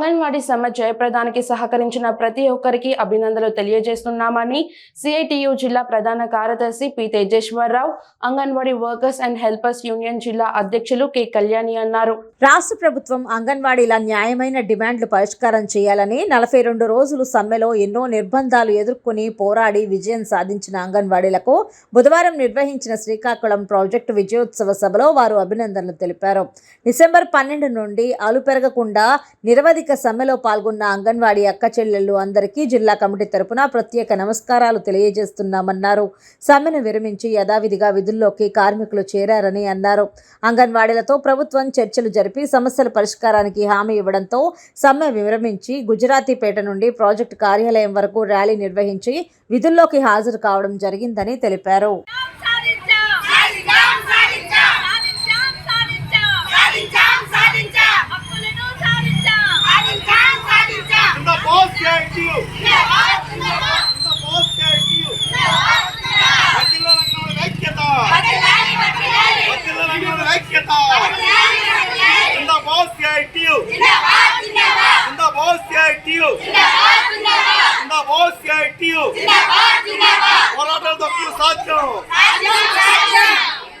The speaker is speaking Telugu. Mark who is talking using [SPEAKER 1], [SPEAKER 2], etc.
[SPEAKER 1] అంగన్వాడీ సమ్మె జయప్రదానికి సహకరించిన ప్రతి ఒక్కరికి అభినందనలు తెలియజేస్తున్నామని సిఐటియు జిల్లా ప్రధాన కార్యదర్శి P Tejeswararao anganwadi workers and helpers union జిల్లా అధ్యక్షులు కె కళ్యాణి అన్నారు.
[SPEAKER 2] రాష్ట్ర ప్రభుత్వం అంగన్వాడీల న్యాయమైన డిమాండ్లు పరిష్కారం చేయాలని నలభై రెండు రోజులు సమ్మెలో ఎన్నో నిర్బంధాలు ఎదుర్కొని పోరాడి విజయం సాధించిన అంగన్వాడీలకు బుధవారం నిర్వహించిన శ్రీకాకుళం ప్రాజెక్టు విజయోత్సవ సభలో వారు అభినందనలు తెలిపారు. డిసెంబర్ పన్నెండు నుండి అలు పెరగకుండా నిరవధిక సమ్మెలో పాల్గొన్న అంగన్వాడీ అక్క చెల్లెళ్ళు అందరికీ జిల్లా కమిటీ తరపున ప్రత్యేక నమస్కారాలు తెలియజేస్తున్నామన్నారు. సమ్మెను విరమించి యథావిధిగా విధుల్లోకి కార్మికులు చేరారని అన్నారు. అంగన్వాడీలతో ప్రభుత్వం చర్చలు జరిపి సమస్యల పరిష్కారానికి హామీ ఇవ్వడంతో సమ్మె విరమించి గుజరాతీపేట నుండి ప్రాజెక్టు కార్యాలయం వరకు ర్యాలీ నిర్వహించి విధుల్లోకి హాజరు కావడం జరిగిందని తెలిపారు.
[SPEAKER 3] can't
[SPEAKER 4] do. The boss
[SPEAKER 3] can't
[SPEAKER 4] do. Vanilla Rangola
[SPEAKER 3] Vaikyata. Vanilla
[SPEAKER 4] Rangola The boss
[SPEAKER 3] can't